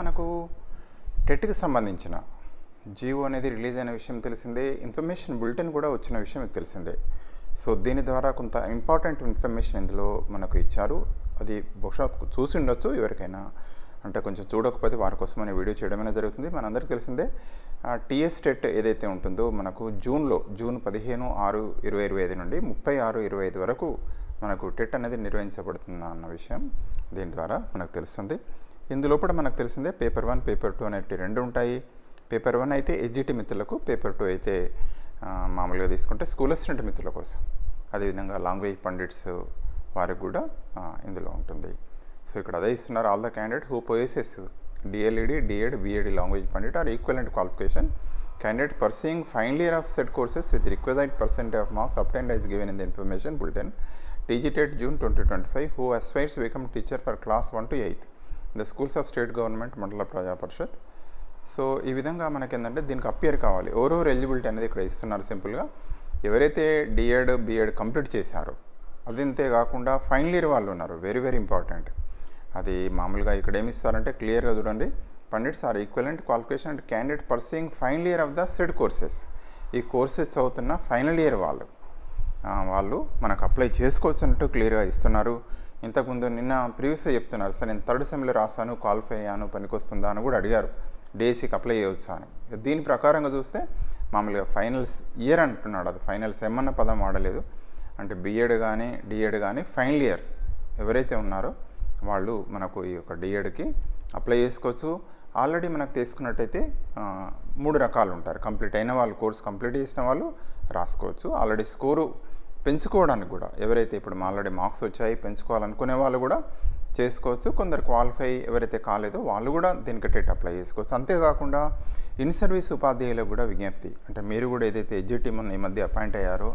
మనకు టెట్కి సంబంధించిన జియో అనేది రిలీజ్ అయిన విషయం తెలిసిందే. ఇన్ఫర్మేషన్ బులెటిన్ కూడా వచ్చిన విషయం మీకు తెలిసిందే. సో దీని ద్వారా కొంత ఇంపార్టెంట్ ఇన్ఫర్మేషన్ ఇందులో మనకు ఇచ్చారు. అది బహుశా చూసి ఉండొచ్చు ఎవరికైనా. అంటే కొంచెం చూడకపోతే వారి కోసమనే వీడియో చేయడమైనా జరుగుతుంది. మనందరికీ తెలిసిందే. టీఎస్ టెట్ ఏదైతే ఉంటుందో మనకు జూన్లో జూన్ పదిహేను ఆరు ఇరవై ఇరవై ఐదు నుండి ముప్పై ఆరు ఇరవై ఐదు వరకు మనకు టెట్ అనేది నిర్వహించబడుతుంది అన్న విషయం దీని ద్వారా మనకు తెలుస్తుంది. ఇందులోపల మనకు తెలిసిందే పేపర్ వన్ పేపర్ టూ అనేటి రెండు ఉంటాయి. పేపర్ వన్ అయితే ఎడ్జిటి మిత్రులకు పేపర్ టూ అయితే మామూలుగా తీసుకుంటే స్కూల్ అసిస్టెంట్ మిత్రుల కోసం. అదేవిధంగా లాంగ్వేజ్ పండిట్స్ వారికి కూడా ఇందులో ఉంటుంది. సో ఇక్కడ అదే ఇస్తున్నారు all the candidate who possesses DElEd DEd BEd language pandit or equivalent qualification. Candidate pursuing final year of said courses with requisite percent of marks obtained as given in the information bulletin TGTET June 2025 who aspires to become teacher for class 1 to 8 in the schools of state government Mandal Praja Parishad. So ఈ విధంగా మనకి ఏంటంటే దీనికి appear కావాలి. Over eligibility అనేది ఇక్కడ ఇస్తున్నారు సింపుల్గా. ఎవరైతే డిఎడ్ బిఎడ్ కంప్లీట్ చేశారో అదంతే కాకుండా ఫైనల్ ఇయర్ వాళ్ళు ఉన్నారు. Very very important. అది మామూలుగా ఇక్కడ ఏమి ఇస్తారంటే క్లియర్గా చూడండి. Pandits or equivalent qualification and candidate pursuing final year of the said courses. ఈ కోర్సెస్ చదువుతున్న ఫైనల్ ఇయర్ వాళ్ళు. వాళ్ళు మనకు అప్లై చేసుకోవచ్చు అన్నట్టు క్లియర్గా ఇస్తున్నారు. ఇంతకుముందు నిన్న ప్రీవియస్గా చెప్తున్నారు సార్ నేను థర్డ్ సెమ్లో రాశాను క్వాలిఫై అయ్యాను పనికొస్తుందా అని కూడా అడిగారు. డేసీకి అప్లై చేయవచ్చా అని. దీని ప్రకారంగా చూస్తే మామూలుగా ఫైనల్స్ ఇయర్ అంటున్నాడు అది. ఫైనల్స్ ఏమన్న పదం వాడలేదు. అంటే బిఎడ్ కానీ డిఎడ్ కానీ ఫైనల్ ఇయర్ ఎవరైతే ఉన్నారో వాళ్ళు మనకు ఈ యొక్క డిఎడ్కి అప్లై చేసుకోవచ్చు. ఆల్రెడీ మనకు తీసుకున్నట్టయితే మూడు రకాలు ఉంటారు. కంప్లీట్ అయిన వాళ్ళు కోర్స్ కంప్లీట్ చేసిన వాళ్ళు రాసుకోవచ్చు. ఆల్రెడీ స్కోరు పెంచుకోవడానికి కూడా ఎవరైతే ఇప్పుడు ఆల్రెడీ మార్క్స్ వచ్చాయి పెంచుకోవాలనుకునే వాళ్ళు కూడా చేసుకోవచ్చు. కొందరు క్వాలిఫై ఎవరైతే కాలేదో వాళ్ళు కూడా దీనికి టెట్ అప్లై చేసుకోవచ్చు. అంతేకాకుండా ఇన్ సర్వీస్ ఉపాధ్యాయులకు కూడా విజ్ఞప్తి. అంటే మీరు కూడా ఏదైతే ఎడ్జిటీ మొన్న ఈ మధ్య అపాయింట్ అయ్యారో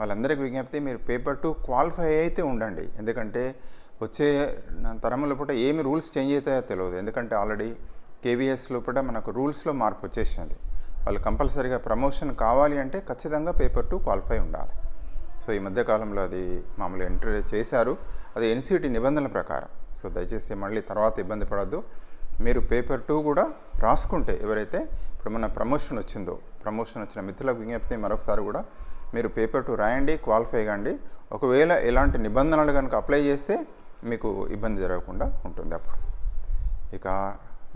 వాళ్ళందరికీ విజ్ఞప్తి మీరు పేపర్ టూ క్వాలిఫై అయితే ఉండండి. ఎందుకంటే వచ్చే తరము లోపల ఏమి రూల్స్ చేంజ్ అవుతాయో తెలియదు ఎందుకంటే ఆల్రెడీ కేవీఎస్ లోపల మనకు రూల్స్లో మార్పు వచ్చేసింది. వాళ్ళు కంపల్సరీగా ప్రమోషన్ కావాలి అంటే ఖచ్చితంగా పేపర్ టూ క్వాలిఫై ఉండాలి. సో ఈ మధ్యకాలంలో అది మామూలు ఎంట్రీ చేశారు. అది ఎన్సిటి నిబంధనల ప్రకారం. సో దయచేసి మళ్ళీ తర్వాత ఇబ్బంది పడద్దు. మీరు పేపర్ టూ కూడా రాసుకుంటే ఎవరైతే ఇప్పుడు మన ప్రమోషన్ వచ్చిందో ప్రమోషన్ వచ్చిన మిత్రులకు విజ్ఞప్తి మరొకసారి కూడా మీరు పేపర్ టూ రాయండి క్వాలిఫై కాండి ఒకవేళ ఎలాంటి నిబంధనలు కనుక అప్లై చేస్తే మీకు ఇబ్బంది జరగకుండా ఉంటుంది అప్పుడు. ఇక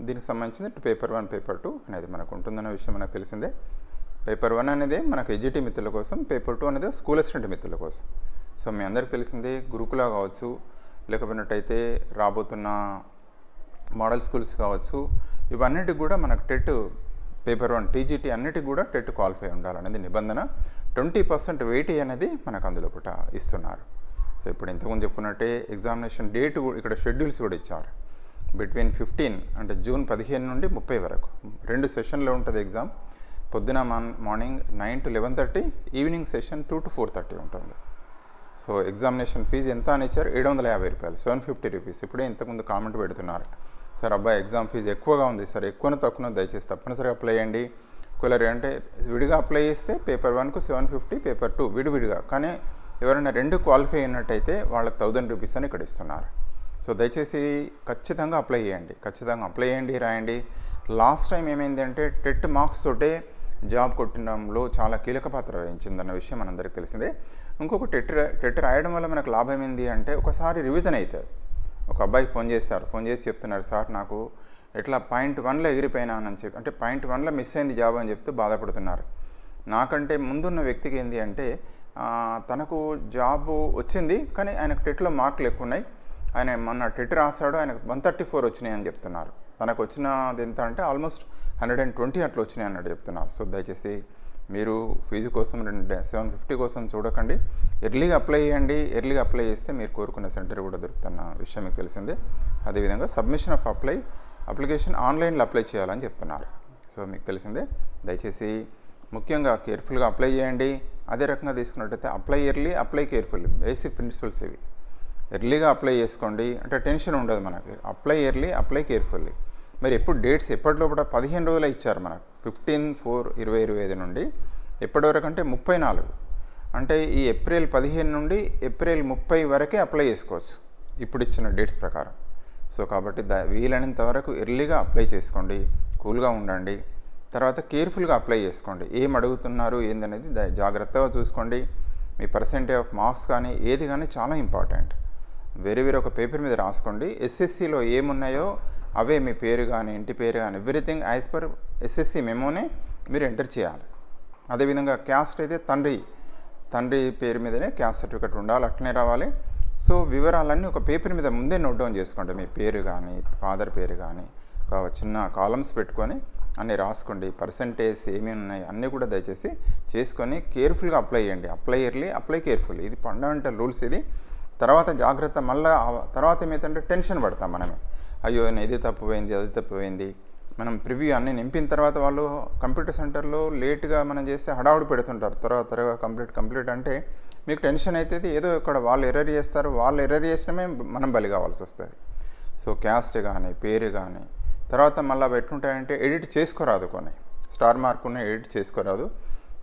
దీనికి సంబంధించింది పేపర్ వన్ పేపర్ టూ అనేది మనకు ఉంటుందన్న విషయం మనకు తెలిసిందే. పేపర్ వన్ అనేది మనకు ఎడ్జిటి మిత్రుల కోసం పేపర్ టూ అనేది స్కూల్ అసిస్టెంట్ మిత్రుల కోసం. సో మీ అందరికి తెలిసిందే గురుకుల కావచ్చు లేకపోయినట్టయితే రాబోతున్న మోడల్ స్కూల్స్ కావచ్చు ఇవన్నిటికి కూడా మనకు టెట్ పేపర్ వన్ టీజీటీ అన్నిటికి కూడా టెట్ క్వాలిఫై ఉండాలనేది నిబంధన. ట్వంటీ పర్సెంట్ వెయిటీ అనేది మనకు అందులో పుట ఇస్తున్నారు. సో ఇప్పుడు ఇంతకుముందు చెప్పుకున్నట్టే ఎగ్జామినేషన్ డేట్ ఇక్కడ షెడ్యూల్స్ కూడా ఇచ్చారు. బిట్వీన్ ఫిఫ్టీన్ అంటే జూన్ పదిహేను నుండి ముప్పై వరకు. రెండు సెషన్లో ఉంటుంది ఎగ్జామ్. పొద్దున Mann morning nine to eleven thirty evening session two to four thirty ఉంటుంది. సో ఎగ్జామినేషన్ ఫీజు ఎంత అని ఇచ్చారు? ఏడు వందల యాభై రూపాయలు. Seven fifty rupees. ఇప్పుడే ఇంతకుముందు కామెంట్ పెడుతున్నారు. సార్ అబ్బాయి ఎగ్జామ్ ఫీజు ఎక్కువగా ఉంది సార్. ఎక్కువన తక్కువ దయచేసి తప్పనిసరిగా అప్లై చేయండి. ఒకవేళ అంటే విడిగా అప్లై చేస్తే పేపర్ వన్కు సెవెన్ ఫిఫ్టీ పేపర్ టూ విడివిడిగా కానీ ఎవరైనా రెండు క్వాలిఫై అయినట్టయితే వాళ్ళకి థౌజండ్ రూపీస్ అని ఇక్కడ ఇస్తున్నారు. సో దయచేసి ఖచ్చితంగా అప్లై చేయండి. ఖచ్చితంగా అప్లై చేయండి రాయండి. లాస్ట్ టైం ఏమైంది అంటే టెట్ మార్క్స్ తోటే జాబ్ కొట్టడంలో చాలా కీలక పాత్ర వహించిందన్న విషయం మనందరికీ తెలిసిందే. ఇంకొక టెట్ టెట్ రాయడం వల్ల మనకు లాభం ఏంది అంటే ఒకసారి రివిజన్ అవుతుంది ఒక అబ్బాయి ఫోన్ చేస్తారు ఫోన్ చేసి చెప్తున్నారు సార్ నాకు ఎట్లా పాయింట్ వన్లో ఎగిరిపోయినానని చెప్పి అంటే పాయింట్ వన్లో మిస్ అయింది జాబ్ అని చెప్తూ బాధపడుతున్నారు. నాకంటే ముందున్న వ్యక్తికి ఏంది అంటే తనకు జాబ్ వచ్చింది కానీ ఆయనకు టెట్లో మార్కులు ఎక్కువ ఉన్నాయి. ఆయన మొన్న టెట్ రాశాడు ఆయనకు వన్ థర్టీ ఫోర్ వచ్చినాయి అని చెప్తున్నారు. తనకు వచ్చినది ఎంత అంటే ఆల్మోస్ట్ హండ్రెడ్ అండ్ ట్వంటీ అట్లా వచ్చినాయి అన్నట్టు చెప్తున్నారు సో దయచేసి మీరు ఫీజు కోసం రెండు సెవెన్ ఫిఫ్టీ కోసం చూడకండి. ఎర్లీగా అప్లై చేయండి. ఎర్లీగా అప్లై చేస్తే మీరు కోరుకున్న సెంటర్ కూడా దొరుకుతున్న విషయం మీకు తెలిసిందే. అదేవిధంగా సబ్మిషన్ ఆఫ్ అప్లై అప్లికేషన్ ఆన్లైన్లో అప్లై చేయాలని చెప్తున్నారు. సో మీకు తెలిసిందే. దయచేసి ముఖ్యంగా కేర్ఫుల్గా అప్లై చేయండి. అదే రకంగా తీసుకున్నట్టయితే apply early apply carefully basic principles ఇవి. ఎర్లీగా అప్లై చేసుకోండి. అంటే టెన్షన్ ఉండదు మనకి. అప్లై ఇయర్లీ అప్లై కేర్ఫుల్లీ మరి ఎప్పుడు డేట్స్ ఎప్పటిలో కూడా పదిహేను రోజులు ఇచ్చారు మనకు. ఫిఫ్టీన్ ఫోర్ ఇరవై ఇరవై ఐదు నుండి ఎప్పటి వరకు అంటే ముప్పై నాలుగు. అంటే ఈ ఏప్రిల్ పదిహేను నుండి ఏప్రిల్ ముప్పై వరకే అప్లై చేసుకోవచ్చు ఇప్పుడు ఇచ్చిన డేట్స్ ప్రకారం. సో కాబట్టి ద వీలైనంత వరకు ఎర్లీగా అప్లై చేసుకోండి కూల్గా ఉండండి తర్వాత కేర్ఫుల్గా అప్లై చేసుకోండి. ఏం అడుగుతున్నారు ఏందనేది ద- జాగ్రత్తగా చూసుకోండి. మీ పర్సెంటేజ్ ఆఫ్ మార్క్స్ కానీ ఏది కానీ చాలా ఇంపార్టెంట్. వేరే వేరే ఒక పేపర్ మీద రాసుకోండి. ఎస్ఎస్సిలో ఏమున్నాయో అవే మీ పేరు కానీ ఇంటి పేరు కానీ ఎవ్రీథింగ్ యాజ్ పర్ ఎస్ఎస్సి మెమోనే మీరు ఎంటర్ చేయాలి. అదేవిధంగా క్యాస్ట్ అయితే తండ్రి తండ్రి పేరు మీదనే క్యాస్ట్ సర్టిఫికేట్ ఉండాలి అట్లనే రావాలి. సో వివరాలన్నీ ఒక పేపర్ మీద ముందే నోట్ డౌన్ చేసుకోండి. మీ పేరు కానీ ఫాదర్ పేరు కానీ ఒక చిన్న కాలమ్స్ పెట్టుకొని అన్నీ రాసుకోండి. పర్సంటేజ్ ఏమేమి ఉన్నాయి అన్నీ కూడా దయచేసి చేసుకొని కేర్ఫుల్గా అప్లై చేయండి. అప్లై ఇయర్లీ అప్లై కేర్ఫుల్ ఇది ఫండమెంటల్ రూల్స్ ఇది. తర్వాత జాగ్రత్త మళ్ళీ తర్వాత ఏమైతే టెన్షన్ పడతాం మనమే. అయ్యో ఇది తప్పిపోయింది అది తప్పిపోయింది. మనం ప్రివ్యూ అన్నీ నింపిన తర్వాత వాళ్ళు కంప్యూటర్ సెంటర్లో లేట్గా మనం చేస్తే హడావుడి పెడుతుంటారు. త్వరగా త్వరగా కంప్లీట్ కంప్లీట్ అంటే మీకు టెన్షన్ అవుతుంది ఏదో ఇక్కడ వాళ్ళు ఎర్రర్ చేస్తారు. వాళ్ళు ఎర్రర్ చేసినమే మనం బలి కావాల్సి వస్తుంది. సో క్యాస్ట్ కానీ పేరు కానీ తర్వాత మళ్ళీ పెట్టుంటాయంటే ఎడిట్ చేసుకోరాదు కొన్ని స్టార్ మార్క్ ఉన్న ఎడిట్ చేసుకోరాదు.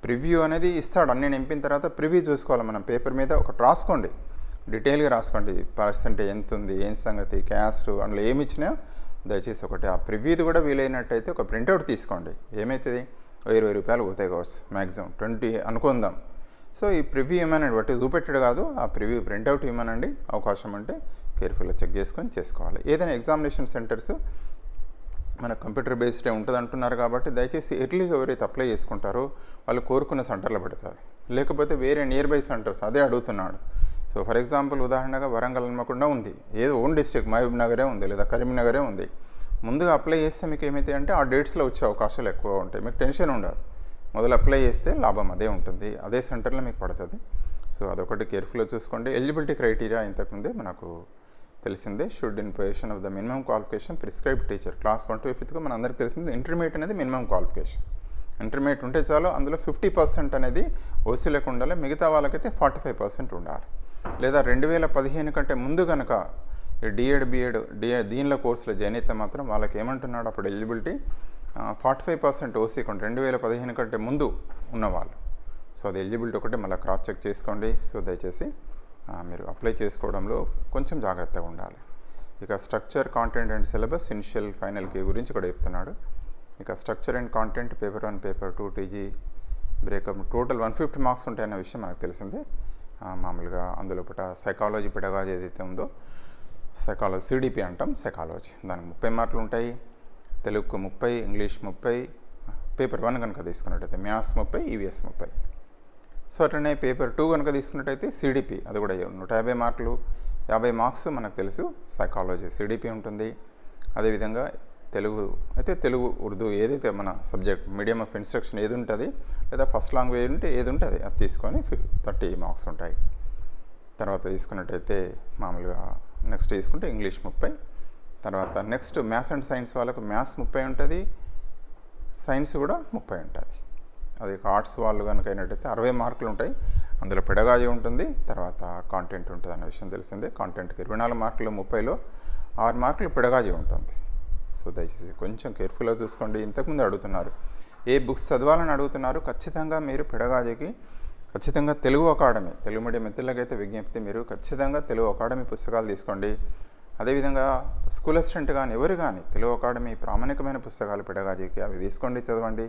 ప్రివ్యూ అనేది ఇస్తాడు. అన్నీ నింపిన తర్వాత ప్రివ్యూ చూసుకోవాలి మనం. పేపర్ మీద ఒకటి రాసుకోండి. డీటెయిల్గా రాసుకోండి. పర్సంటేజ్ ఎంత ఉంది ఏం సంగతి క్యాస్ట్ అందులో ఏమి ఇచ్చినా దయచేసి ఒకటి ఆ ప్రివ్యూది కూడా వీలైనట్టయితే ఒక ప్రింట్అవుట్ తీసుకోండి. ఏమవుతుంది ఇరవై రూపాయలు పోతాయి కావచ్చు మ్యాక్సిమం ట్వంటీ అనుకుందాం. సో ఈ ప్రివ్యూ ఏమనండి బట్టి చూపెట్టడు కాదు ఆ ప్రివ్యూ ప్రింట్అవుట్ ఇవ్వమనండి అవకాశం అంటే కేర్ఫుల్గా చెక్ చేసుకొని చేసుకోవాలి. ఏదైనా ఎగ్జామినేషన్ సెంటర్స్ మన కంప్యూటర్ బేస్డే ఉంటుంది అంటున్నారు కాబట్టి దయచేసి ఎర్లీగా ఎవరైతే అప్లై చేసుకుంటారో వాళ్ళు కోరుకున్న సెంటర్లో పెడతారు. లేకపోతే వేరే నియర్ బై సెంటర్స్ అదే అడుగుతున్నాడు. సో ఫర్ ఎగ్జాంపుల్ ఉదాహరణగా వరంగల్ హన్మకొండ ఉంది. ఏదో ఓన్ డిస్టిక్ మహబూబ్ నగరే ఉంది లేదా కరీంనగరే ఉంది. ముందుగా అప్లై చేస్తే మీకు ఏమైతే అంటే ఆ డేట్స్లో వచ్చే అవకాశాలు ఎక్కువ ఉంటాయి. మీకు టెన్షన్ ఉండదు. మొదలు అప్లై చేస్తే లాభం అదే ఉంటుంది. అదే సెంటర్లో మీకు పడుతుంది. సో అదొకటి కేర్ఫుల్గా చూసుకోండి. ఎలిజిబిలిటీ క్రైటీరియా ఇంతకుముందే మనకు తెలిసిందే. Should in position of the minimum qualification prescribe teacher class one to ఫిఫ్త్గా మన అందరికీ తెలిసింది ఇంటర్మీడియట్ అనేది మినిమం క్వాలిఫికేషన్ ఇంటర్మీడియట్ ఉంటే చాలు అందులో ఫిఫ్టీ పర్సెంట్ అనేది ఓసీలకు ఉండాలి. మిగతా వాళ్ళకైతే ఫార్టీ ఫైవ్ పర్సెంట్ ఉండాలి. లేదా రెండు వేల పదిహేను కంటే ముందు కనుక డిఎడ్ బిఎడ్ డిఏ దీనిలో కోర్సులో జాయిన్ అయితే మాత్రం వాళ్ళకి ఏమంటున్నాడు అప్పుడు eligibility forty five percent OC కొంటే రెండు వేల పదిహేను కంటే ముందు ఉన్నవాళ్ళు. సో అది ఎలిజిబిలిటీ ఒకటి మళ్ళీ క్రాస్ చెక్ చేసుకోండి. సో దయచేసి మీరు అప్లై చేసుకోవడంలో కొంచెం జాగ్రత్తగా ఉండాలి. ఇక structure content and syllabus initial ఫైనల్కి గురించి కూడా చెప్తున్నాడు. ఇక structure and content paper one paper two TG breakup total one fifty marks ఉంటాయన్న విషయం మనకు తెలిసిందే. మామూలుగా అందులో పట సైకాలజీ పెడగాజీ ఏదైతే ఉందో సైకాలజీ సిడిపి అంటాం సైకాలజీ దానికి ముప్పై మార్కులు ఉంటాయి. తెలుగుకు ముప్పై ఇంగ్లీష్ ముప్పై పేపర్ వన్ కనుక తీసుకున్నట్టయితే మ్యాథ్స్ ముప్పై ఈవీఎస్ ముప్పై. సో అట్లనే పేపర్ టూ కనుక తీసుకున్నట్టయితే సిడిపి అది కూడా నూట యాభై మార్కులు. యాభై మార్క్స్ మనకు తెలుసు సైకాలజీ సిడిపి ఉంటుంది. అదేవిధంగా తెలుగు అయితే తెలుగు ఉర్దూ ఏదైతే మన సబ్జెక్ట్ మీడియం ఆఫ్ ఇన్స్ట్రక్షన్ ఏది ఉంటుంది లేదా ఫస్ట్ లాంగ్వేజ్ ఉంటే ఏది ఉంటుంది అది తీసుకొని ఫిఫ్ థర్టీ మార్క్స్ ఉంటాయి. తర్వాత తీసుకున్నట్టయితే మామూలుగా నెక్స్ట్ తీసుకుంటే ఇంగ్లీష్ ముప్పై తర్వాత నెక్స్ట్ మ్యాథ్స్ అండ్ సైన్స్ వాళ్ళకు మ్యాథ్స్ ముప్పై ఉంటుంది సైన్స్ కూడా ముప్పై ఉంటుంది. అది ఆర్ట్స్ వాళ్ళు కనుక అయినట్టయితే అరవై మార్కులు ఉంటాయి అందులో పెడగాజీ ఉంటుంది తర్వాత కాంటెంట్ ఉంటుంది అనే విషయం తెలిసిందే కాంటెంట్కి ఇరవై నాలుగు మార్కులు ముప్పైలో ఆరు మార్కులు పెడగాజీ ఉంటుంది. సో దయచేసి కొంచెం కేర్ఫుల్గా చూసుకోండి. ఇంతకుముందు అడుగుతున్నారు ఏ బుక్స్ చదవాలని అడుగుతున్నారు? ఖచ్చితంగా మీరు పెడగాజీకి ఖచ్చితంగా తెలుగు అకాడమీ తెలుగు మీడియం మిత్రులకైతే విజ్ఞప్తి మీరు ఖచ్చితంగా తెలుగు అకాడమీ పుస్తకాలు తీసుకోండి. అదేవిధంగా స్కూల్ అసిస్టెంట్ కానీ ఎవరు కానీ తెలుగు అకాడమీ ప్రామాణికమైన పుస్తకాలు పెడగాజీకి అవి తీసుకోండి చదవండి.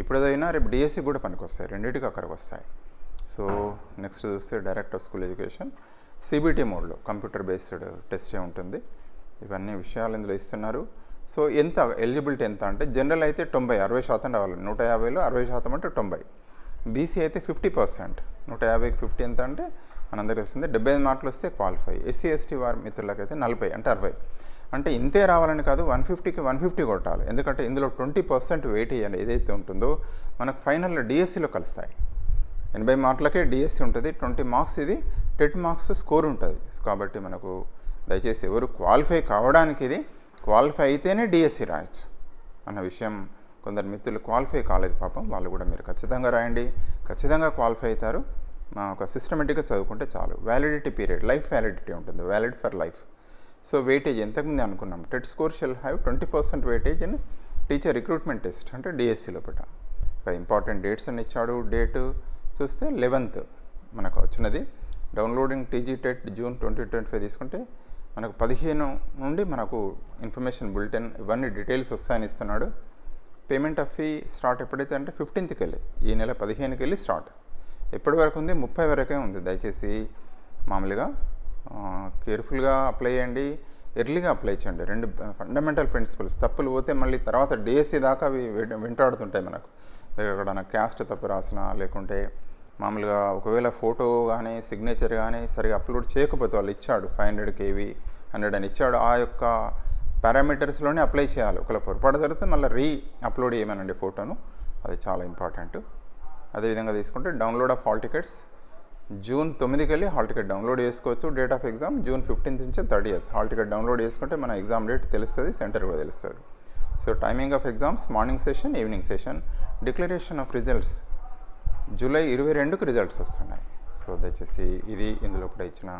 ఇప్పుడు ఏదైనా రేపు డిఎస్సి కూడా పనికొస్తాయి రెండింటికి అక్కడికి వస్తాయి సో నెక్స్ట్ చూస్తే direct of school education CBT మోడ్లో కంప్యూటర్ బేస్డ్ టెస్టే ఉంటుంది. ఇవన్నీ విషయాలు ఇందులో ఇస్తున్నారు. సో ఎంత ఎలిజిబిలిటీ ఎంత అంటే జనరల్ అయితే తొంభై అరవై శాతం రావాలి. నూట యాభైలో అరవై శాతం అంటే తొంభై. బీసీ అయితే ఫిఫ్టీ పర్సెంట్. నూట యాభైకి ఫిఫ్టీ ఎంత అంటే మనందరికీ వస్తుంది డెబ్బై ఐదు మార్కులు వస్తే క్వాలిఫై. ఎస్సీ ఎస్టీ వారి మిత్రులకైతే నలభై అంటే అరవై. అంటే ఇంతే రావాలని కాదు వన్ ఫిఫ్టీకి వన్ ఫిఫ్టీ కొట్టాలి. ఎందుకంటే ఇందులో ట్వంటీ పర్సెంట్ వెయిటేజ్ అని ఏదైతే ఉంటుందో మనకు ఫైనల్లో డిఎస్సిలో కలుస్తాయి. ఎనభై మార్కులకే డిఎస్సి ఉంటుంది. ట్వంటీ మార్క్స్ ఇది టెట్ మార్క్స్ స్కోర్ ఉంటుంది. కాబట్టి మనకు దయచేసి ఎవరు క్వాలిఫై కావడానికి ఇది క్వాలిఫై అయితేనే డిఎస్సి రాయొచ్చు అన్న విషయం కొందరు మిత్రులు క్వాలిఫై కాలేదు పాపం వాళ్ళు కూడా మీరు ఖచ్చితంగా రాయండి. ఖచ్చితంగా క్వాలిఫై అవుతారు. మా ఒక సిస్టమేటిక్గా చదువుకుంటే చాలు. వ్యాలిడిటీ పీరియడ్ లైఫ్ వ్యాలిడిటీ ఉంటుంది. Valid for life so weightage ఎంతకుముందు అనుకున్నాం? TET score shall have twenty percent weightage in teacher recruitment test అంటే డిఎస్సి పెట్ట ఇంపార్టెంట్ డేట్స్ అని ఇచ్చాడు. డేటు చూస్తే లెవెన్త్ మనకు వచ్చినది. Downloading TG TET June twenty twenty five తీసుకుంటే మనకు పదిహేను నుండి మనకు ఇన్ఫర్మేషన్ బులెటిన్ ఇవన్నీ డీటెయిల్స్ వస్తాయని ఇస్తున్నాడు. పేమెంట్ ఆఫ్ ఫీ స్టార్ట్ ఎప్పుడైతే అంటే ఫిఫ్టీన్త్కి వెళ్ళి ఈ నెల పదిహేనుకి వెళ్ళి స్టార్ట్. ఎప్పటి వరకు ఉంది? ముప్పై వరకే ఉంది. దయచేసి మామూలుగా కేర్ఫుల్గా అప్లై చేయండి. ఎర్లీగా అప్లై చేయండి. రెండు ఫండమెంటల్ ప్రిన్సిపల్స్. తప్పులు పోతే మళ్ళీ తర్వాత డిఎస్సి దాకా అవి వెంట- వెంటాడుతుంటాయి మనకు. ఎక్కడైనా క్యాస్ట్ తప్పు రాసినా లేకుంటే మామూలుగా ఒకవేళ ఫోటో కానీ సిగ్నేచర్ కానీ సరిగా అప్లోడ్ చేయకపోతే వాళ్ళు ఇచ్చాడు ఫైవ్ హండ్రెడ్ కేవీ హండ్రెడ్ అని ఇచ్చాడు. ఆ యొక్క పారామీటర్స్లోనే అప్లై చేయాలి. ఒకవేళ పొరపాటు జరిగితే మళ్ళీ రీ అప్లోడ్ చేయమనండి ఫోటోను. అది చాలా ఇంపార్టెంట్ అదేవిధంగా తీసుకుంటే download of hall tickets June తొమ్మిదికి వెళ్ళి హాల్ టికెట్ డౌన్లోడ్ చేసుకోవచ్చు. Date of exam June fifteenth నుంచి థర్టీయత్ హాల్ టికెట్ డౌన్లోడ్ చేసుకుంటే మన ఎగ్జామ్ డేట్ తెలుస్తుంది సెంటర్ కూడా తెలుస్తుంది. So timing of exams morning session evening session declaration of results July ఇరవై రెండుకు రిజల్ట్స్ వస్తున్నాయి. సో దయచేసి ఇది ఇందులో కూడా ఇచ్చిన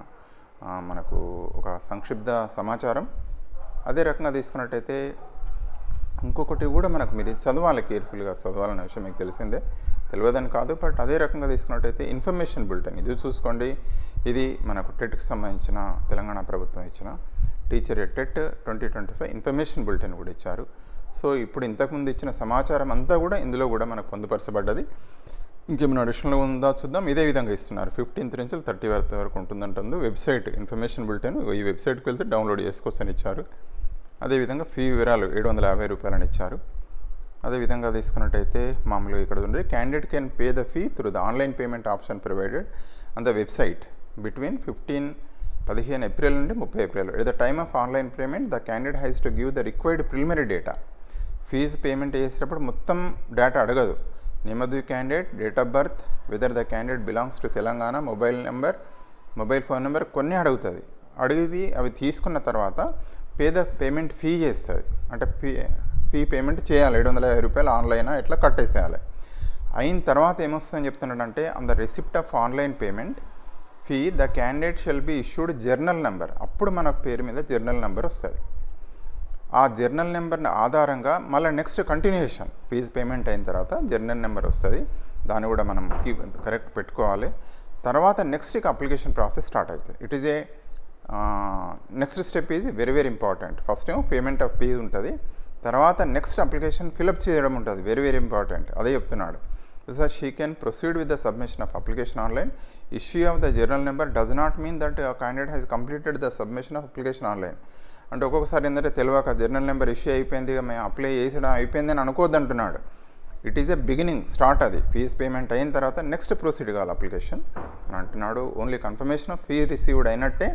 మనకు ఒక సంక్షిప్త సమాచారం. అదే రకంగా తీసుకున్నట్టయితే ఇంకొకటి కూడా మనకు మీరు చదవాలి కేర్ఫుల్గా చదవాలనే విషయం మీకు తెలిసిందే. తెలియదని కాదు బట్ అదే రకంగా తీసుకున్నట్టయితే ఇన్ఫర్మేషన్ బులెటిన్ ఇది చూసుకోండి. ఇది మనకు టెట్కి సంబంధించిన తెలంగాణ ప్రభుత్వం ఇచ్చిన teacher TET twenty twenty five information bulletin కూడా ఇచ్చారు. సో ఇప్పుడు ఇంతకుముందు ఇచ్చిన సమాచారం అంతా కూడా ఇందులో కూడా మనకు పొందుపరచబడ్డది. ఇంకేమైనా అడిషనల్ ఉందా చూద్దాం. ఇదే విధంగా ఇస్తున్నారు. ఫిఫ్టీన్త్ నుంచి థర్టీ వరకు వరకు ఉంటుందంటుంది. వెబ్సైట్ ఇన్ఫర్మేషన్ బులెటిన్ ఈ వెబ్సైట్కి వెళ్తే డౌన్లోడ్ చేసుకోవచ్చని ఇచ్చారు. అదేవిధంగా ఫీ వివరాలు ఏడు వందల యాభై రూపాయలని ఇచ్చారు. అదేవిధంగా తీసుకున్నట్టయితే మామూలుగా ఇక్కడ ఉంది candidate can pay the fee through the online payment option provided on the website between fifteen పదిహేను ఏప్రిల్ నుండి ముప్పై April. At the time of online payment the candidate has to give the required preliminary data fee payment చేసేటప్పుడు మొత్తం data అడగదు. Name candidate date of birth whether the candidate belongs to Telangana mobile number mobile phone number కొన్ని అడుగుతుంది. అడిగి అవి తీసుకున్న తర్వాత పేద పేమెంట్ ఫీ చేస్తుంది. అంటే ఫీ ఫీ పేమెంట్ చేయాలి. ఏడు వందల యాభై రూపాయలు ఆన్లైన్ ఎట్లా కట్టేసేయాలి. అయిన తర్వాత ఏమొస్తుందని చెప్తున్నాడంటే on the receipt of online payment fee the candidate shall be issued journal number అప్పుడు మన పేరు మీద జర్నల్ నెంబర్ వస్తుంది. ఆ జర్నల్ నెంబర్ని ఆధారంగా మళ్ళీ నెక్స్ట్ కంటిన్యూషన్ ఫీజు పేమెంట్ అయిన తర్వాత జర్నల్ నెంబర్ వస్తుంది. దాన్ని కూడా మనం కరెక్ట్ పెట్టుకోవాలి. తర్వాత నెక్స్ట్ ఇక అప్లికేషన్ ప్రాసెస్ స్టార్ట్ అవుతుంది it is a next step is very very important first ఏమో పేమెంట్ ఆఫ్ ఫీజు ఉంటుంది. తర్వాత నెక్స్ట్ అప్లికేషన్ ఫిలప్ చేయడం ఉంటుంది. వెరీ వెరీ ఇంపార్టెంట్ అదే చెప్తున్నాడు. So she can proceed with the submission of application online issue of the journal number does not mean that candidate has completed the submission of application online అంటే ఒక్కొక్కసారి ఏంటంటే తెలియక journal number issue అయిపోయింది ఇక మేము apply చేసడం అయిపోయింది అని అనుకోవద్దంటున్నాడు it is a beginning start అది. ఫీజ్ పేమెంట్ అయిన తర్వాత నెక్స్ట్ ప్రొసీడ్ కావాలి అప్లికేషన్ అని అంటున్నాడు. Only confirmation of fee received అయినట్టే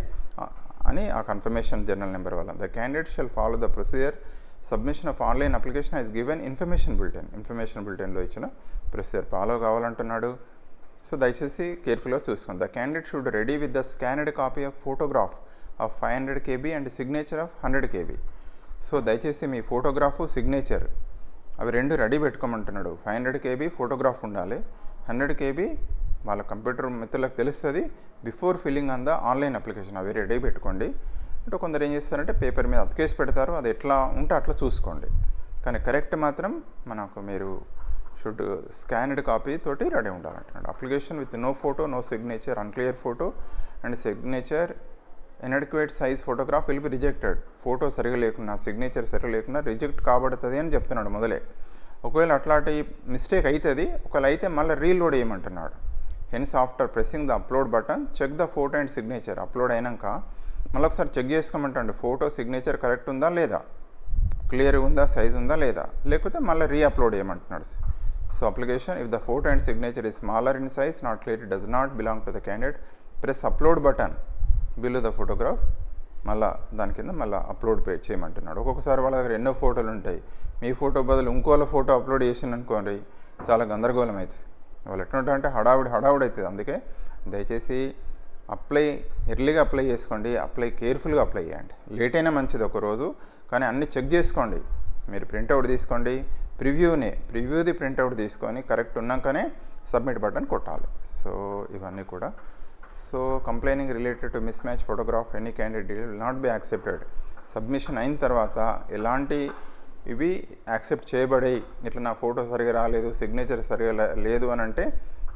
అని ఆ కన్ఫర్మేషన్ జర్నల్ నెంబర్ వల్ల. The candidate shall follow the procedure submission of online application as given information bulletin information బులెటిన్లో ఇచ్చిన ప్రొసీజర్ ఫాలో కావాలంటున్నాడు. సో దయచేసి కేర్ఫుల్గా చూసుకోండి. The candidate should ready with the scanned copy of photograph of five hundred KB and signature of hundred KB. So దయచేసి మీ photograph signature అవి రెండు రెడీ పెట్టుకోమంటున్నాడు. ఫైవ్ హండ్రెడ్ కేబీ ఫోటోగ్రాఫ్ ఉండాలి. హండ్రెడ్ కేబీ వాళ్ళ కంప్యూటర్ మిత్రులకు తెలుస్తుంది. Before filling on the online application అవి రెడీ పెట్టుకోండి. అంటే కొందరు ఏం చేస్తారంటే పేపర్ మీద అతికేసి పెడతారు. అది ఎట్లా ఉంటే అట్లా చూసుకోండి. కానీ కరెక్ట్ మాత్రం మనకు మీరు షుడ్ స్కానర్డ్ కాపీ తోటి ready ఉండాలంటున్నాడు. Application with no photo no signature unclear photo and signature inadequate size photograph will be rejected photo సరిగా లేకున్నా సిగ్నేచర్ సరిగా లేకున్నా రిజెక్ట్ కాబడుతుంది అని చెప్తున్నాడు మొదలే. ఒకవేళ అట్లాంటి మిస్టేక్ అవుతుంది ఒకవేళ అయితే మళ్ళీ రీలోడ్ చేయమంటున్నాడు hence after pressing the upload button check the photo and signature upload అయినాక మళ్ళీ ఒకసారి చెక్ చేసుకోమంటాడు ఫోటో సిగ్నేచర్ కరెక్ట్ ఉందా లేదా? క్లియర్ ఉందా? సైజ్ ఉందా లేదా? లేకపోతే మళ్ళీ రీ అప్లోడ్ చేయమంటున్నాడు so application if the photo and signature is smaller in size not clear does not belong to the candidate press upload button below the photograph మళ్ళీ దాని కింద మళ్ళీ అప్లోడ్ పే చేయమంటున్నాడు. ఒక్కొక్కసారి వాళ్ళ దగ్గర ఎన్నో ఫోటోలు ఉంటాయి. మీ ఫోటో బదులు ఇంకోళ్ళ ఫోటో అప్లోడ్ చేసిన అనుకోండి చాలా గందరగోళం అవుతుంది వాళ్ళు ఎట్లుంటా అంటే హడావుడి హడావుడి అవుతుంది అందుకే దయచేసి అప్లై ఎర్లీగా అప్లై చేసుకోండి. అప్లై కేర్ఫుల్గా అప్లై చేయండి. లేట్ అయినా మంచిది ఒక రోజు కానీ అన్నీ చెక్ చేసుకోండి. మీరు ప్రింట్అవుట్ తీసుకోండి. ప్రివ్యూని ప్రివ్యూది ప్రింట్అవుట్ తీసుకొని కరెక్ట్ ఉన్నాకనే సబ్మిట్ బటన్ కొట్టాలి. సో ఇవన్నీ కూడా so complaining related to mismatch photograph any candidate will not be accepted submission అయిన తర్వాత ఎలాంటి ఇవి యాక్సెప్ట్ చేయబడే ఇట్లా నా ఫోటో సరిగా రాలేదు సిగ్నేచర్ సరిగా లేదు అని అంటే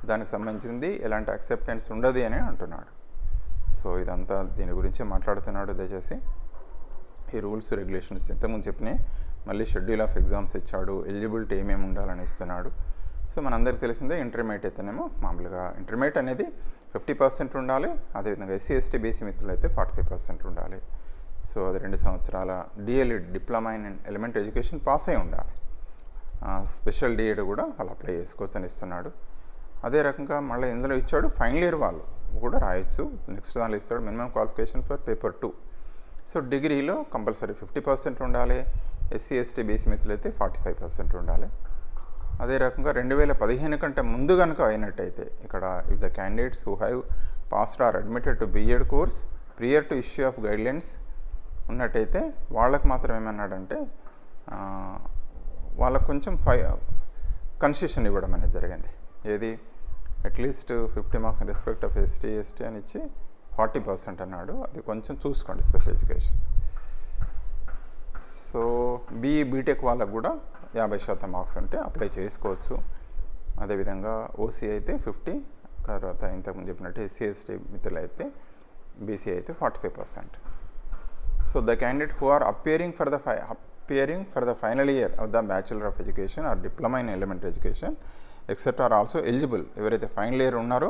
దానికి సంబంధించింది ఎలాంటి యాక్సెప్టెన్స్ ఉండదు అని అంటున్నాడు. సో ఇదంతా దీని గురించి మాట్లాడుతున్నాడు దయచేసి. ఈ రూల్స్ రెగ్యులేషన్స్ ఇంతకుముందు చెప్పినాయి మళ్ళీ షెడ్యూల్ ఆఫ్ ఎగ్జామ్స్ ఇచ్చాడు ఎలిజిబిలిటీ ఏమేమి ఉండాలని ఇస్తున్నాడు. సో మనందరికీ తెలిసిందే ఇంటర్మీడియట్ అయితేనేమో మామూలుగా. ఇంటర్మీడియట్ అనేది ఫిఫ్టీ పర్సెంట్ ఉండాలి అదేవిధంగా ఎస్సీ ఎస్టీ బీసీ మిత్రులు అయితే ఫార్టీ ఫైవ్ పర్సెంట్ ఉండాలి. సో అది రెండు సంవత్సరాల DElEd diploma in element education pass అయి ఉండాలి స్పెషల్ డిఎడ్ కూడా వాళ్ళు అప్లై చేసుకోవచ్చు అని ఇస్తున్నాడు. అదే రకంగా మళ్ళీ ఇందులో ఇచ్చాడు ఫైనల్ ఇయర్ వాళ్ళు కూడా రాయొచ్చు. నెక్స్ట్ దానిలో ఇస్తాడు minimum qualification for paper two. So డిగ్రీలో కంపల్సరీ ఫిఫ్టీ పర్సెంట్ ఉండాలి. ఎస్సీ ఎస్టీ బీసీ మిత్రులు అయితే ఫార్టీ ఫైవ్ పర్సెంట్ ఉండాలి. అదే రకంగా రెండు వేల పదిహేను కంటే ముందు కనుక అయినట్టయితే ఇక్కడ if the candidates who have passed or admitted to BEd course prior to issue of guidelines ఉన్నట్టయితే వాళ్ళకు మాత్రం ఏమన్నాడంటే వాళ్ళకు కొంచెం ఫై కన్సెషన్ ఇవ్వడం అనేది జరిగింది. ఏది? At least fifty marks in respect of ST ST అని ఇచ్చి ఫార్టీ పర్సెంట్ అన్నాడు. అది కొంచెం చూసుకోండి special education so BE BTech వాళ్ళకు కూడా యాభై శాతం మార్క్స్ ఉంటే అప్లై చేసుకోవచ్చు. అదేవిధంగా ఓసీ అయితే ఫిఫ్టీ తర్వాత ఇంతకుముందు చెప్పినట్టు ఎస్సీ ఎస్టీ మిత్రులు అయితే బీసీ అయితే forty five percent. So the candidate who are appearing for the fi appearing for the final year of the bachelor of education or diploma in elementary education etcetera are also eligible ఎవరైతే final year ఉన్నారో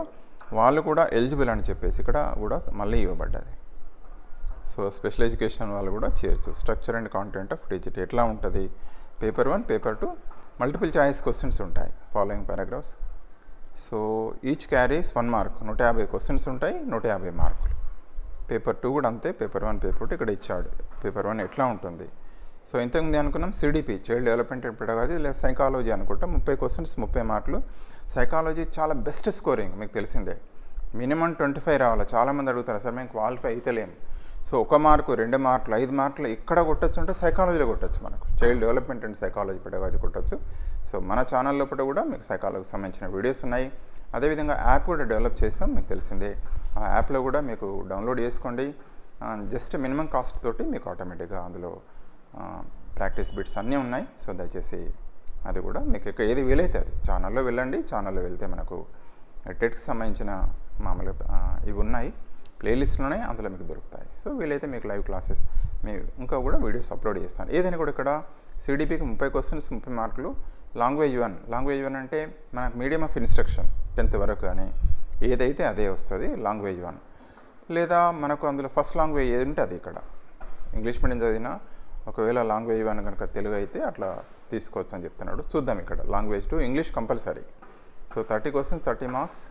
వాళ్ళు కూడా eligible అని చెప్పేసి ఇక్కడ కూడా మళ్ళీ ఇవ్వబడ్డది. So special education వాళ్ళు కూడా చేయొచ్చు. Structure and content of digit ఎట్లా ఉంటుంది? Paper one paper two multiple choice questions ఉంటాయి following paragraphs so each carries one mark నూట యాభై క్వశ్చన్స్ ఉంటాయి నూట యాభై మార్కులు పేపర్ టూ కూడా అంతే పేపర్ వన్ పేపర్ టూ ఇక్కడ ఇచ్చాడు. పేపర్ వన్ ఎట్లా ఉంటుంది? సో ఇంతకుముందు అనుకున్నాం CDP child development and pedagogy లేదా సైకాలజీ అనుకుంటాం. ముప్పై క్వశ్చన్స్ ముప్పై మార్కులు సైకాలజీ చాలా బెస్ట్ స్కోరింగ్ మీకు తెలిసిందే. మినిమం ట్వంటీ ఫైవ్ రావాలి చాలామంది అడుగుతారు సార్ మేము క్వాలిఫై అయితలేము సో ఒక మార్కు రెండు మార్కులు ఐదు మార్కులు ఇక్కడ కొట్టచ్చు అంటే సైకాలజీలో కొట్టచ్చు మనకు. Child development and psychology pedagogy కొట్టచ్చు. సో మన ఛానల్ లోపల కూడా మీకు సైకాలజీకి సంబంధించిన వీడియోస్ ఉన్నాయి. అదేవిధంగా యాప్ కూడా డెవలప్ చేస్తాం మీకు తెలిసిందే. ఆ యాప్లో కూడా మీకు డౌన్లోడ్ చేసుకోండి. జస్ట్ మినిమం కాస్ట్ తోటి మీకు ఆటోమేటిక్గా అందులో ప్రాక్టీస్ బిట్స్ అన్నీ ఉన్నాయి. సో దయచేసి అది కూడా మీకు ఇక్కడ ఏది వీలైతే అది. ఛానల్లో వెళ్ళండి. ఛానల్లో వెళ్తే మనకు టెట్కి సంబంధించిన మామూలు ఇవి ఉన్నాయి. ప్లేలిస్ట్లోనే అందులో మీకు దొరుకుతాయి. సో వీలైతే మీకు లైవ్ క్లాసెస్ మీ ఇంకా కూడా వీడియోస్ అప్లోడ్ చేస్తాను. ఏదైనా కూడా ఇక్కడ సిడిపికి ముప్పై క్వశ్చన్స్ ముప్పై మార్కులు. లాంగ్వేజ్ వన్ లాంగ్వేజ్ వన్ అంటే మన మీడియం ఆఫ్ ఇన్స్ట్రక్షన్ టెన్త్ వరకు కానీ ఏదైతే అదే వస్తుంది లాంగ్వేజ్ వన్ లేదా మనకు అందులో ఫస్ట్ లాంగ్వేజ్ ఏది ఉంటే అది ఇక్కడ. ఇంగ్లీష్ మీడియం చదివినా ఒకవేళ లాంగ్వేజ్ వన్ కనుక తెలుగు అయితే అట్లా తీసుకోవచ్చు అని చెప్తున్నాడు. చూద్దాం ఇక్కడ. Language two English compulsory so thirty questions thirty marks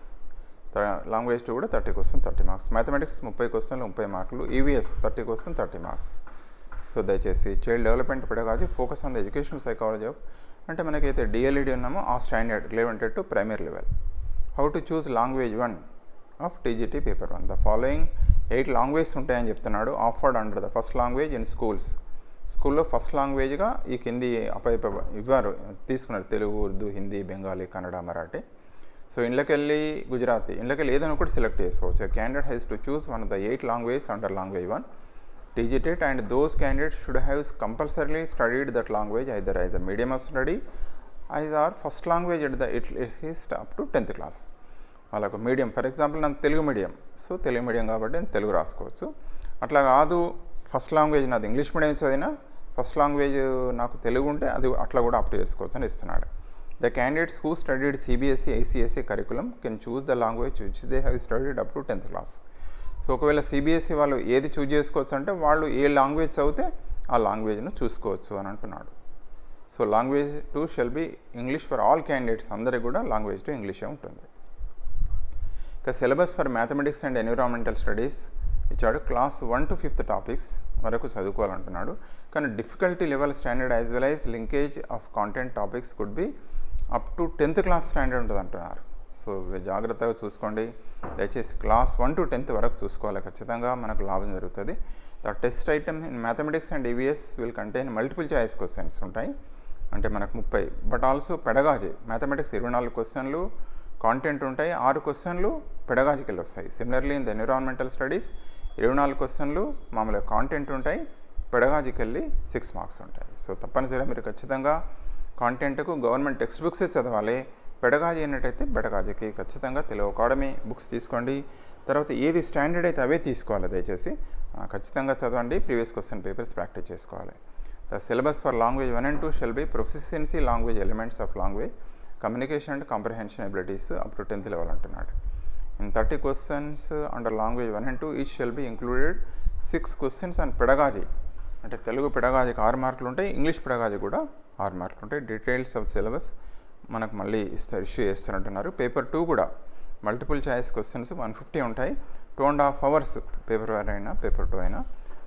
language two కూడా thirty question thirty marks. Mathematics ముప్పై క్వశ్చన్లు ముప్పై మార్కులు. EVS thirty question thirty marks. So దయచేసి child development pedagogy focus on the education psychology of అంటే మనకైతే DElEd ఉన్నామో ఆ standard relevant to primary level. How to choose language one of TGT paper one. The following eight language ఉంటాయని చెప్తున్నాడు offered under the first language in schools. స్కూల్లో first లాంగ్వేజ్గా ఈ కింది అపైప ఇవ్వారు తీసుకున్నారు తెలుగు ఉర్దూ హిందీ బెంగాలీ కన్నడ మరాఠీ. సో ఇండ్లకెళ్ళి గుజరాతీ ఇండ్లకెళ్ళి ఏదైనా ఒకటి సెలెక్ట్ చేసుకోవచ్చు candidate has to choose one of the eight language under language one TG TET and those candidate should have compulsorily studied that language either as a medium of study is or first language at the it least up to tenth class వాళ్ళకు medium for example నాకు Telugu medium so Telugu medium కాబట్టి నేను తెలుగు రాసుకోవచ్చు. అట్లా కాదు first language నాది English medium చదివినా first language నాకు తెలుగు ఉంటే అది అట్లా కూడా అప్ చేసుకోవచ్చు అని ఇస్తున్నాడు. The candidates who studied CBSE, ICSE curriculum can choose the language which they have studied up to tenth class. So ఒకవేళ సిబిఎస్ఈ వాళ్ళు ఏది చూజ్ చేసుకోవచ్చు అంటే వాళ్ళు ఏ లాంగ్వేజ్ చదివితే ఆ లాంగ్వేజ్ను చూసుకోవచ్చు అని అంటున్నాడు. So language two shall be English for all candidates అందరికి కూడా లాంగ్వేజ్ టు ఇంగ్లీషే ఉంటుంది. ఇక syllabus for mathematics and environmental studies ఇచ్చాడు class one to fifth topics వరకు చదువుకోవాలంటున్నాడు. కానీ difficulty level standard as well as linkage of content topics could be up to tenth class standard ఉంటుంది అంటున్నారు. సో జాగ్రత్తగా చూసుకోండి. దయచేసి క్లాస్ వన్ టు టెన్త్ వరకు చూసుకోవాలి. ఖచ్చితంగా మనకు లాభం జరుగుతుంది. The test item in mathematics and EVS will contain multiple choice questions ఉంటాయి. అంటే మనకు ముప్పై. But also pedagogy. మ్యాథమెటిక్స్ ఇరవై నాలుగు క్వశ్చన్లు కాంటెంట్ ఉంటాయి. ఆరు క్వశ్చన్లు పెడగాజికల్ వస్తాయి. Similarly in the environmental studies ఇరవై నాలుగు క్వశ్చన్లు మామూలుగా కాంటెంట్ ఉంటాయి. పెడగాజికల్లీ సిక్స్ మార్క్స్ ఉంటాయి. సో తప్పనిసరిగా మీరు ఖచ్చితంగా కాంటెంట్కు గవర్నమెంట్ టెక్స్ట్ బుక్సే చదవాలి. పెడగాజీ అన్నట్టయితే పెడగాజికి ఖచ్చితంగా తెలుగు అకాడమీ బుక్స్ తీసుకోండి. తర్వాత ఏది స్టాండర్డ్ అయితే అవే తీసుకోవాలి దయచేసి. ఖచ్చితంగా చదవండి. ప్రీవియస్ క్వశ్చన్ పేపర్స్ ప్రాక్టీస్ చేసుకోవాలి. The syllabus for language one and two shall be proficiency language elements of language communication and comprehension abilities up to tenth level అంటున్నాడు. In thirty questions under language one and two each shall be included six questions and pedagogy. అంటే తెలుగు పెడగాజీకి ఆరు మార్కులు ఉంటాయి English pedagogy కూడా ఆరు మార్కులు ఉంటాయి. Details of syllabus మనకు మళ్ళీ ఇస్తారు ఇష్యూ చేస్తారంటున్నారు పేపర్ టూ కూడా multiple choice questions one fifty ఉంటాయి. Two and half hours paper one అయినా పేపర్ టూ అయినా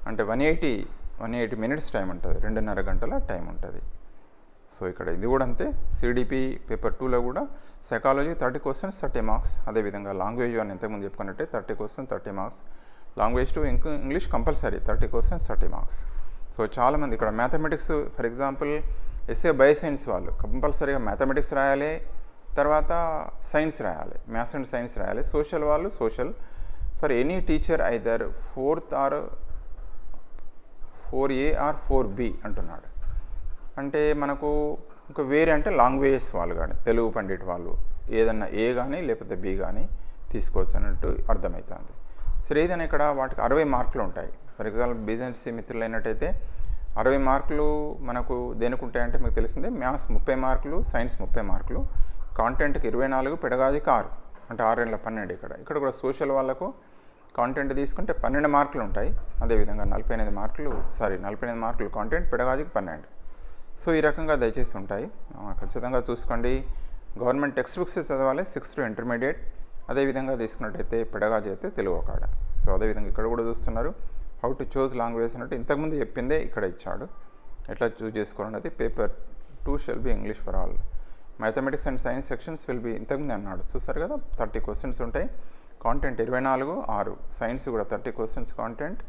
అంటే one eighty one eighty minutes time ఉంటుంది. రెండున్నర గంటల టైం ఉంటుంది. సో ఇక్కడ ఇది కూడా అంతే. సిడిపి పేపర్ టూలో కూడా psychology thirty questions thirty marks అదేవిధంగా లాంగ్వేజ్ అని ఇంతకుముందు చెప్పుకున్నట్టే thirty questions thirty marks language two ఇంకా English compulsory thirty questions thirty marks so చాలామంది ఇక్కడ mathematics for example SA bioscience వాళ్ళు. కంపల్సరీగా మ్యాథమెటిక్స్ రాయాలి తర్వాత సైన్స్ రాయాలి మ్యాథ్స్ అండ్ సైన్స్ రాయాలి. సోషల్ వాళ్ళు social. For any teacher either fourth or four A or four B అంటున్నాడు. అంటే మనకు ఇంకా వేరే అంటే లాంగ్వేజెస్ వాళ్ళు కానీ తెలుగు పండిట్ వాళ్ళు ఏదన్నా ఏ కానీ లేకపోతే బి కానీ తీసుకోవచ్చు అన్నట్టు అర్థమవుతుంది. సరే ఏదైనా ఇక్కడ వాటికి అరవై మార్కులు ఉంటాయి. ఫర్ ఎగ్జాంపుల్ బిజినెస్ మిత్రులు అయినట్టయితే అరవై మార్కులు మనకు దేనికి ఉంటాయంటే మీకు తెలిసిందే మ్యాథ్స్ ముప్పై మార్కులు సైన్స్ ముప్పై మార్కులు కాంటెంట్కి ఇరవై నాలుగు పెడగాజికి ఆరు అంటే ఆరు రెండుల పన్నెండు ఇక్కడ. ఇక్కడ కూడా సోషల్ వాళ్ళకు కాంటెంట్ తీసుకుంటే పన్నెండు మార్కులు ఉంటాయి. అదేవిధంగా నలభై ఎనిమిది మార్కులు సారీ నలభై ఎనిమిది మార్కులు కాంటెంట్ పెడగాజికి పన్నెండు. సో ఈ రకంగా దయచేసి ఉంటాయి. ఖచ్చితంగా చూసుకోండి. గవర్నమెంట్ టెక్స్ట్ బుక్స్ చదవాలి సిక్స్త్ టు ఇంటర్మీడియట్. అదేవిధంగా తీసుకున్నట్టయితే పెడగాజీ అయితే తెలుగు కాడ సో అదేవిధంగా ఇక్కడ కూడా చూస్తున్నారు. హౌ టు చూజ్ లాంగ్వేజ్ అన్నట్టు ఇంతకుముందు చెప్పిందే ఇక్కడ ఇచ్చాడు. ఎట్లా choose చేసుకోవాలన్నది paper two shall be English for all. Mathematics and science sections will be ఇంతకుముందు అన్నాడు. చూసారు కదా థర్టీ క్వశ్చన్స్ ఉంటాయి. కాంటెంట్ ఇరవై నాలుగు ఆరు. సైన్స్ కూడా థర్టీ క్వశ్చన్స్ కాంటెంట్.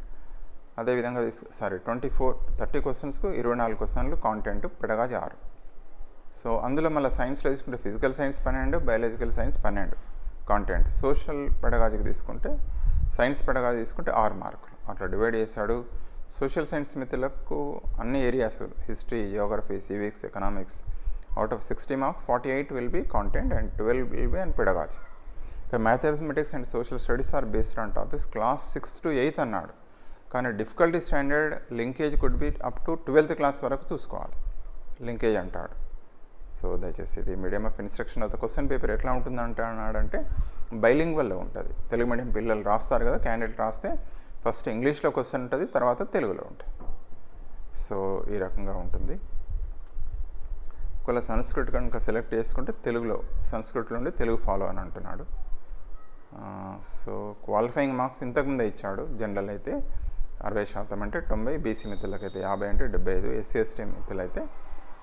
అదేవిధంగా తీసు సారీ ట్వంటీ ఫోర్ థర్టీ క్వశ్చన్స్కు ఇరవై నాలుగు క్వశ్చన్లు కాంటెంట్ పెడగాజి ఆరు. సో అందులో మళ్ళీ సైన్స్లో తీసుకుంటే ఫిజికల్ సైన్స్ పన్నెండు బయాలజికల్ సైన్స్ పన్నెండు కాంటెంట్. సోషల్ పెడగాజికి తీసుకుంటే సైన్స్ పెడగాజి తీసుకుంటే ఆరు మార్కులు. అట్లా డివైడ్ చేశాడు. సోషల్ సైన్స్ మిత్రులకు అన్ని areas history geography civics economics out of sixty marks forty eight will be content and twelve will be and pedagogy ఇక mathematics and social studies are based on topics. Class six to eighth అన్నాడు. కానీ difficulty standard linkage could be up to twelfth class వరకు చూసుకోవాలి. Linkage అంటాడు. So దయచేసి ఇది medium of instruction of the question paper ఎట్లా ఉంటుంది అంటే బైలింగ్ వల్ల ఉంటుంది. తెలుగు మీడియం పిల్లలు రాస్తారు కదా క్యాండిడేట్ రాస్తే ఫస్ట్ ఇంగ్లీష్లో క్వశ్చన్ ఉంటుంది తర్వాత తెలుగులో ఉంటుంది. సో ఈ రకంగా ఉంటుంది. ఒకవేళ సంస్కృత్ కనుక సెలెక్ట్ చేసుకుంటే తెలుగులో సంస్కృతిలో ఉండి తెలుగు ఫాలో అని అంటున్నాడు. సో క్వాలిఫైయింగ్ మార్క్స్ ఇంతకుముందే ఇచ్చాడు జనరల్ అయితే అరవై శాతం అంటే తొంభై బీసీ మిత్రులకైతే యాభై అంటే డెబ్బై ఐదు ఎస్సీ ఎస్టీ మిత్రులైతే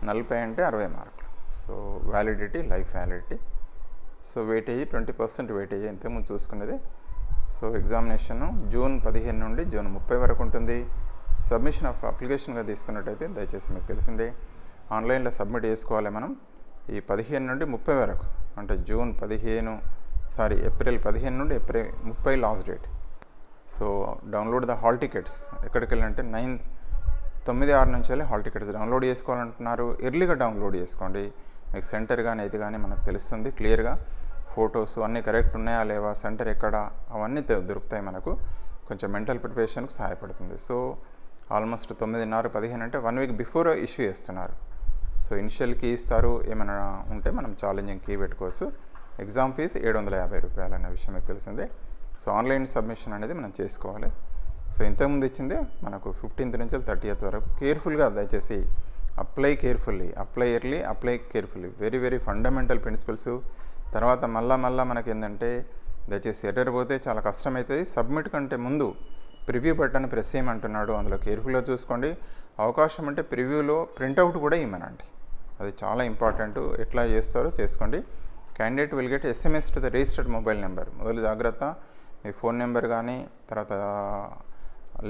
నలభై అంటే అరవై మార్కులు so validity life validity. So weightage twenty percent weightage ఇంతకుముందు చూసుకునేది సో ఎగ్జామినేషన్ జూన్ పదిహేను నుండి జూన్ ముప్పై వరకు ఉంటుంది. సబ్మిషన్ ఆఫ్ అప్లికేషన్గా తీసుకున్నట్టయితే దయచేసి మీకు తెలిసిందే. ఆన్లైన్లో సబ్మిట్ చేసుకోవాలి మనం. ఈ పదిహేను నుండి ముప్పై వరకు అంటే జూన్ పదిహేను సారీ ఏప్రిల్ పదిహేను నుండి ఏప్రిల్ ముప్పై last date so download the hall tickets ఎక్కడికి వెళ్ళాలంటే నైన్ తొమ్మిది ఆరు నుంచి వెళ్ళి హాల్ టికెట్స్ డౌన్లోడ్ చేసుకోవాలంటున్నారు. ఎర్లీగా డౌన్లోడ్ చేసుకోండి. మీకు సెంటర్ కానీ ఇది కానీ మనకు తెలుస్తుంది క్లియర్గా ఫొటోస్ అన్నీ కరెక్ట్ ఉన్నాయా లేవా సెంటర్ ఎక్కడ అవన్నీ దొరుకుతాయి మనకు. కొంచెం మెంటల్ ప్రిపరేషన్కు సహాయపడుతుంది. సో ఆల్మోస్ట్ తొమ్మిదిన్నర పదిహేను అంటే వన్ వీక్ బిఫోర్ ఇష్యూ చేస్తున్నారు. సో ఇనిషియల్ కీ ఇస్తారు ఏమైనా ఉంటే మనం ఛాలెంజింగ్ కీ పెట్టుకోవచ్చు. ఎగ్జామ్ ఫీజు ఏడు వందల యాభై రూపాయలు అనే విషయం మీకు తెలిసిందే. సో ఆన్లైన్ సబ్మిషన్ అనేది మనం చేసుకోవాలి. సో ఇంతకుముందు ఇచ్చిందే మనకు ఫిఫ్టీన్త్ నుంచి థర్టీ వరకు కేర్ఫుల్గా దయచేసి apply carefully apply early apply carefully. Very very fundamental principles తర్వాత మళ్ళా మళ్ళా మనకి ఏంటంటే దయచేసి ఎటర్ పోతే చాలా కష్టమవుతుంది సబ్మిట్ కంటే ముందు ప్రివ్యూ బటన్ ప్రెస్ చేయమంటున్నాడు. అందులో కేర్ఫుల్గా చూసుకోండి. అవకాశం అంటే ప్రివ్యూలో ప్రింట్అవుట్ కూడా ఇవ్వమనండి అది చాలా ఇంపార్టెంట్. ఎట్లా చేస్తారో చేసుకోండి. Candidate will get SMS to the registered mobile number. మొదలు జాగ్రత్త. మీ ఫోన్ నెంబర్ కానీ తర్వాత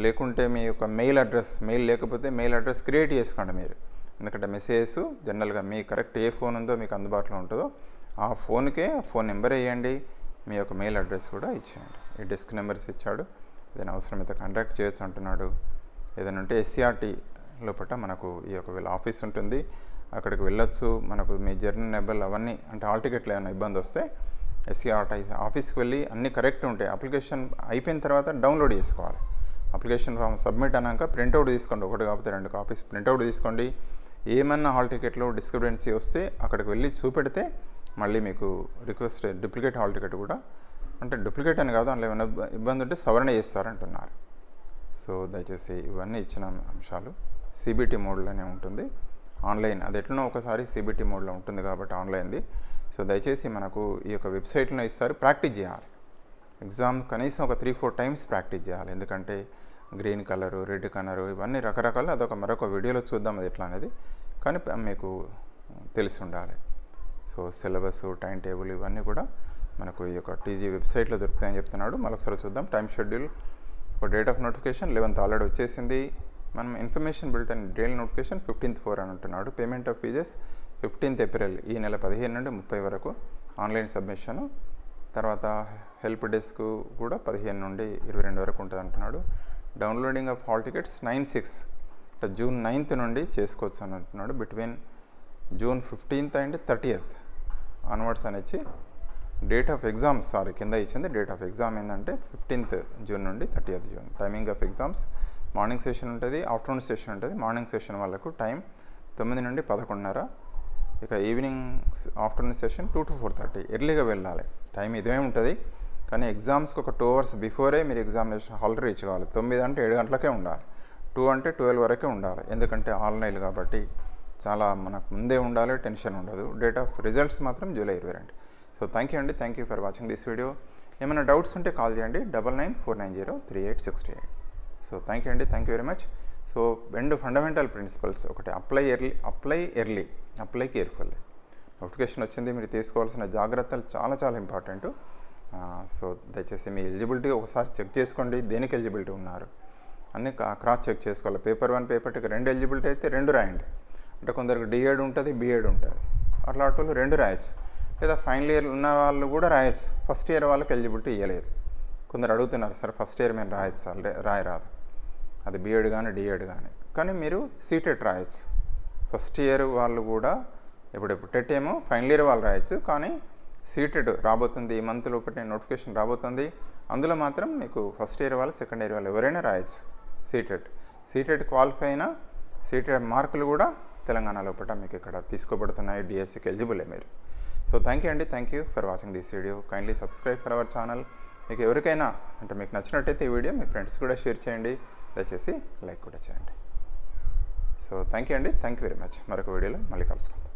లేకుంటే మీ యొక్క మెయిల్ అడ్రస్ మెయిల్ లేకపోతే మెయిల్ అడ్రస్ క్రియేట్ చేసుకోండి మీరు. ఎందుకంటే మెసేజెస్ జనరల్గా మీ కరెక్ట్ ఏ ఫోన్ ఉందో మీకు అందుబాటులో ఉంటుందో ఆ ఫోన్కే ఫోన్ నెంబర్ వేయండి. మీ యొక్క మెయిల్ అడ్రస్ కూడా ఇచ్చేయండి. ఈ డెస్క్ నెంబర్స్ ఇచ్చాడు. ఏదైనా అవసరమైతే కాంటాక్ట్ చేయొచ్చు అంటున్నాడు. ఏదైనా ఉంటే ఎస్సీఆర్టీ లోపల మనకు ఈ యొక్క వీళ్ళ ఆఫీస్ ఉంటుంది. అక్కడికి వెళ్ళొచ్చు. మనకు మీ జర్నీ నెంబర్లు అవన్నీ అంటే హాల్ టికెట్లు ఏమైనా ఇబ్బంది వస్తే ఎస్సీఆర్టీ ఆఫీస్కి వెళ్ళి అన్నీ కరెక్ట్ ఉంటాయి. అప్లికేషన్ అయిపోయిన తర్వాత డౌన్లోడ్ చేసుకోవాలి. అప్లికేషన్ ఫామ్ సబ్మిట్ అన్నాక ప్రింట్అవుట్ తీసుకోండి. ఒకటి కాకపోతే రెండు కాపీస్ ప్రింట్అవుట్ తీసుకోండి. ఏమన్నా హాల్ టికెట్లో డిస్క్రిపెన్సీ వస్తే అక్కడికి వెళ్ళి చూపెడితే మళ్ళీ మీకు రిక్వెస్ట్ డూప్లికేట్ హాల్ టికెట్ కూడా అంటే డూప్లికేట్ అని కాదు అందులో ఏమైనా ఇబ్బంది ఉంటే సవరణ చేస్తారంటున్నారు. సో దయచేసి ఇవన్నీ ఇచ్చిన అంశాలు. సిబిటి మోడ్లోనే ఉంటుంది. ఆన్లైన్ అది ఎట్లనో ఒకసారి సిబిటి మోడ్లో ఉంటుంది కాబట్టి ఆన్లైన్ది. సో దయచేసి మనకు ఈ యొక్క వెబ్సైట్లో ఇస్తారు. ప్రాక్టీస్ చేయాలి. ఎగ్జామ్ కనీసం ఒక త్రీ ఫోర్ టైమ్స్ ప్రాక్టీస్ చేయాలి. ఎందుకంటే గ్రీన్ కలరు రెడ్ కలరు ఇవన్నీ రకరకాలు అదొక మరొక వీడియోలో చూద్దాం అది ఎట్లా అనేది. కానీ మీకు తెలిసి ఉండాలి. సో సిలబస్ టైం టేబుల్ ఇవన్నీ కూడా మనకు ఈ యొక్క టీజీ వెబ్సైట్లో దొరుకుతాయని చెప్తున్నాడు. మరొకసారి చూద్దాం. టైం షెడ్యూల్ ఒక date of notification eleventh already వచ్చేసింది. మనం information bulletin daily notification fifteenth four అని అంటున్నాడు. Payment of fees fifteenth April ఈ నెల పదిహేను నుండి ముప్పై వరకు ఆన్లైన్ సబ్మిషను. తర్వాత హెల్ప్ డెస్క్ కూడా పదిహేను నుండి ఇరవై రెండు వరకు ఉంటుంది అంటున్నాడు. Downloading of hall tickets nine six అంటే జూన్ నైన్త్ నుండి చేసుకోవచ్చు అని అంటున్నాడు. Between June fifteenth and thirtieth onwards అనేచ్చి date of exams sorry కింద ఇచ్చింది డేట్ ఆఫ్ ఎగ్జామ్ ఏంటంటే ఫిఫ్టీన్త్ జూన్ నుండి thirtieth June. Timing of exams morning session ఉంటుంది ఆఫ్టర్నూన్ సెషన్ ఉంటుంది. మార్నింగ్ సెషన్ వాళ్ళకు టైం తొమ్మిది నుండి పదకొండున్నర. ఇక evening afternoon session two to four thirty. ఎర్లీగా వెళ్ళాలి. టైం ఇదే ఉంటుంది. కానీ ఎగ్జామ్స్కి ఒక టూ అవర్స్ బిఫోరే మీరు ఎగ్జామినేషన్ హాల్ రీచ్ కావాలి. తొమ్మిది అంటే ఏడు గంటలకే ఉండాలి. టూ అంటే ట్వెల్వ్ వరకే ఉండాలి. ఎందుకంటే ఆన్లైన్ కాబట్టి చాలా మనకు ముందే ఉండాలి టెన్షన్ ఉండదు. డేట్ ఆఫ్ రిజల్ట్స్ మాత్రం జూలై ఇరవై రెండు. సో థ్యాంక్ యూ అండి. Thank you for watching this video ఏమైనా డౌట్స్ ఉంటే కాల్ చేయండి. Double nine four nine zero three eight sixty eight so thank you అండి. Thank you very much so రెండు fundamental principles ఒకటి apply early apply early apply carefully notification వచ్చింది మీరు తీసుకోవాల్సిన జాగ్రత్తలు చాలా చాలా ఇంపార్టెంట్ సో uh, దయచేసి మీ ఎలిజిబిలిటీ ఒకసారి చెక్ చేసుకోండి. దేనికి ఎలిజిబిలిటీ ఉన్నారు? అన్ని క్రాస్ చెక్ చేసుకోవాలి. పేపర్ వన్ పేపర్ టూకి రెండు ఎలిజిబిలిటీ అయితే రెండు రాయండి. అంటే కొందరికి డిఎడ్ ఉంటుంది బిఎడ్ ఉంటుంది. అట్లా వాళ్ళు రెండు రాయొచ్చు. లేదా ఫైనల్ ఇయర్ ఉన్న వాళ్ళు కూడా రాయొచ్చు. ఫస్ట్ ఇయర్ వాళ్ళకి ఎలిజిబిలిటీ ఇవ్వలేదు కొందరు అడుగుతున్నారు సార్ ఫస్ట్ ఇయర్ మేము రాయొచ్చు సార్ లే- రాయరాదు. అది బీఎడ్ కానీ డిఎడ్ కానీ కానీ మీరు సీటెట్ రాయొచ్చు. ఫస్ట్ ఇయర్ వాళ్ళు కూడా ఇప్పుడు ఇప్పుడు టెట్ ఏమో ఫైనల్ ఇయర్ వాళ్ళు రాయొచ్చు. కానీ సీటెడ్ రాబోతుంది ఈ మంత్ ఒకటి నోటిఫికేషన్ రాబోతుంది. అందులో మాత్రం మీకు ఫస్ట్ ఇయర్ వాళ్ళు సెకండ్ ఇయర్ వాళ్ళు ఎవరైనా రాయొచ్చు సీటెట్ సీటెట్ క్వాలిఫై అయినా సీటెడ్ మార్కులు కూడా తెలంగాణ లోపల మీకు ఇక్కడ తీసుకోబడుతున్నాయి డిఎస్సికి ఎలిజిబులే మీరు. సో థ్యాంక్ యూ అండి. Thank you for watching this video kindly subscribe for our channel మీకు ఎవరికైనా అంటే మీకు నచ్చినట్టయితే ఈ వీడియో మీ ఫ్రెండ్స్ కూడా షేర్ చేయండి. దయచేసి లైక్ కూడా చేయండి. సో థ్యాంక్ యూ అండి. థ్యాంక్ యూ వెరీ మచ్ మరొక వీడియోలో మళ్ళీ కలుసుకుందాం.